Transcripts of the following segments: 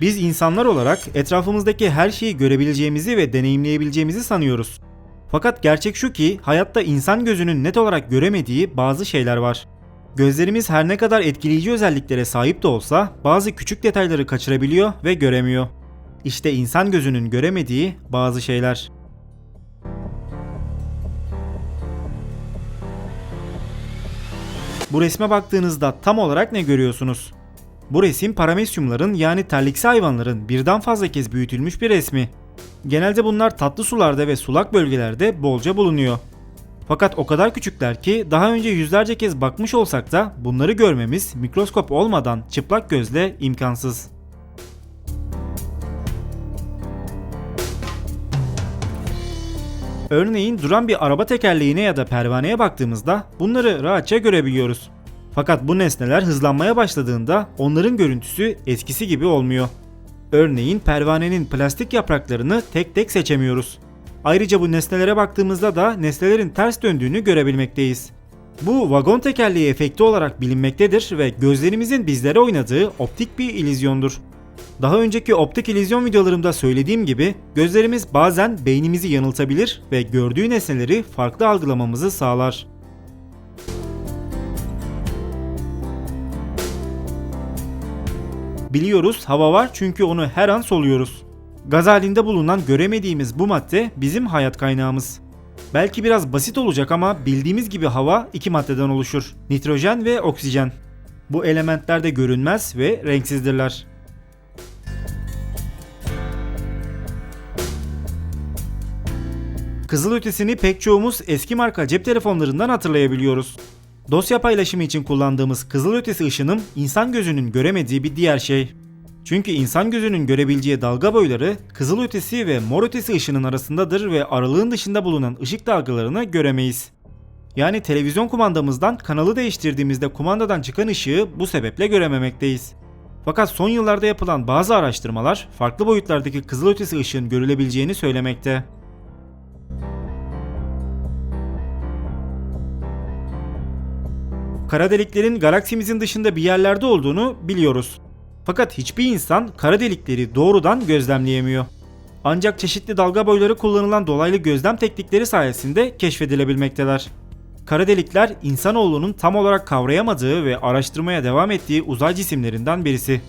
Biz insanlar olarak etrafımızdaki her şeyi görebileceğimizi ve deneyimleyebileceğimizi sanıyoruz. Fakat gerçek şu ki hayatta insan gözünün net olarak göremediği bazı şeyler var. Gözlerimiz her ne kadar etkileyici özelliklere sahip de olsa bazı küçük detayları kaçırabiliyor ve göremiyor. İşte insan gözünün göremediği bazı şeyler. Bu resme baktığınızda tam olarak ne görüyorsunuz? Bu resim paramesyumların yani terliksi hayvanların birden fazla kez büyütülmüş bir resmi. Genelde bunlar tatlı sularda ve sulak bölgelerde bolca bulunuyor. Fakat o kadar küçükler ki daha önce yüzlerce kez bakmış olsak da bunları görmemiz mikroskop olmadan çıplak gözle imkansız. Örneğin duran bir araba tekerleğine ya da pervaneye baktığımızda bunları rahatça görebiliyoruz. Fakat bu nesneler hızlanmaya başladığında onların görüntüsü eskisi gibi olmuyor. Örneğin pervanenin plastik yapraklarını tek tek seçemiyoruz. Ayrıca bu nesnelere baktığımızda da nesnelerin ters döndüğünü görebilmekteyiz. Bu vagon tekerleği efekti olarak bilinmektedir ve gözlerimizin bizlere oynadığı optik bir illüzyondur. Daha önceki optik illüzyon videolarımda söylediğim gibi gözlerimiz bazen beynimizi yanıltabilir ve gördüğü nesneleri farklı algılamamızı sağlar. Biliyoruz hava var çünkü onu her an soluyoruz. Gaz halinde bulunan göremediğimiz bu madde bizim hayat kaynağımız. Belki biraz basit olacak ama bildiğimiz gibi hava iki maddeden oluşur. Nitrojen ve oksijen. Bu elementler de görünmez ve renksizdirler. Kızılötesini pek çoğumuz eski marka cep telefonlarından hatırlayabiliyoruz. Dosya paylaşımı için kullandığımız kızılötesi ışınım insan gözünün göremediği bir diğer şey. Çünkü insan gözünün görebileceği dalga boyları kızılötesi ve mor ötesi ışının arasındadır ve aralığın dışında bulunan ışık dalgalarını göremeyiz. Yani televizyon kumandamızdan kanalı değiştirdiğimizde kumandadan çıkan ışığı bu sebeple görememekteyiz. Fakat son yıllarda yapılan bazı araştırmalar farklı boyutlardaki kızılötesi ışığın görülebileceğini söylemekte. Kara deliklerin galaksimizin dışında bir yerlerde olduğunu biliyoruz. Fakat hiçbir insan kara delikleri doğrudan gözlemleyemiyor. Ancak çeşitli dalga boyları kullanılan dolaylı gözlem teknikleri sayesinde keşfedilebilmekteler. Kara delikler insanoğlunun tam olarak kavrayamadığı ve araştırmaya devam ettiği uzay cisimlerinden birisi.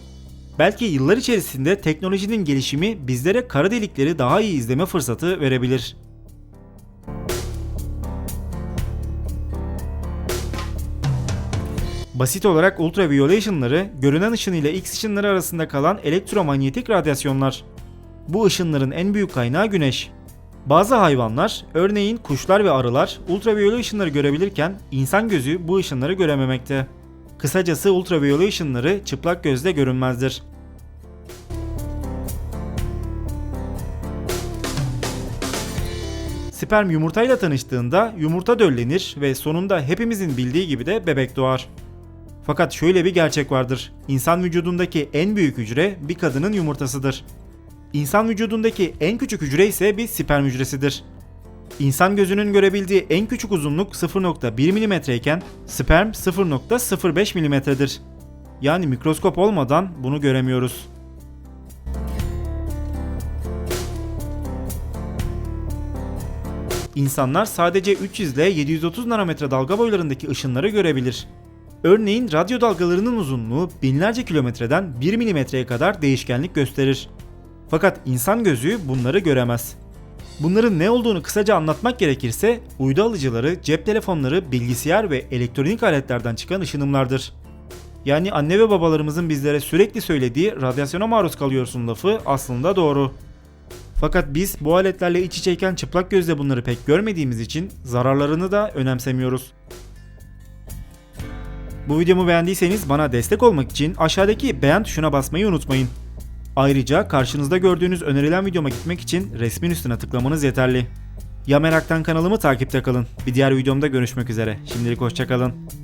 Belki yıllar içerisinde teknolojinin gelişimi bizlere kara delikleri daha iyi izleme fırsatı verebilir. Basit olarak ultraviyole ışınları, görünen ışın ile X ışınları arasında kalan elektromanyetik radyasyonlar. Bu ışınların en büyük kaynağı güneş. Bazı hayvanlar, örneğin kuşlar ve arılar ultraviyole ışınları görebilirken insan gözü bu ışınları görememekte. Kısacası ultraviyole ışınları çıplak gözle görünmezdir. Sperm yumurtayla tanıştığında yumurta döllenir ve sonunda hepimizin bildiği gibi de bebek doğar. Fakat şöyle bir gerçek vardır. İnsan vücudundaki en büyük hücre bir kadının yumurtasıdır. İnsan vücudundaki en küçük hücre ise bir sperm hücresidir. İnsan gözünün görebildiği en küçük uzunluk 0.1 mm iken sperm 0.05 mm'dir. Yani mikroskop olmadan bunu göremiyoruz. İnsanlar sadece 300 ile 730 nanometre dalga boylarındaki ışınları görebilir. Örneğin radyo dalgalarının uzunluğu binlerce kilometreden 1 milimetreye kadar değişkenlik gösterir. Fakat insan gözü bunları göremez. Bunların ne olduğunu kısaca anlatmak gerekirse uydu alıcıları, cep telefonları, bilgisayar ve elektronik aletlerden çıkan ışınımlardır. Yani anne ve babalarımızın bizlere sürekli söylediği radyasyona maruz kalıyorsun lafı aslında doğru. Fakat biz bu aletlerle iç içeyken çıplak gözle bunları pek görmediğimiz için zararlarını da önemsemiyoruz. Bu videomu beğendiyseniz bana destek olmak için aşağıdaki beğen tuşuna basmayı unutmayın. Ayrıca karşınızda gördüğünüz önerilen videoma gitmek için resmin üstüne tıklamanız yeterli. Ya Merak'tan kanalımı takipte kalın. Bir diğer videomda görüşmek üzere. Şimdilik hoşçakalın.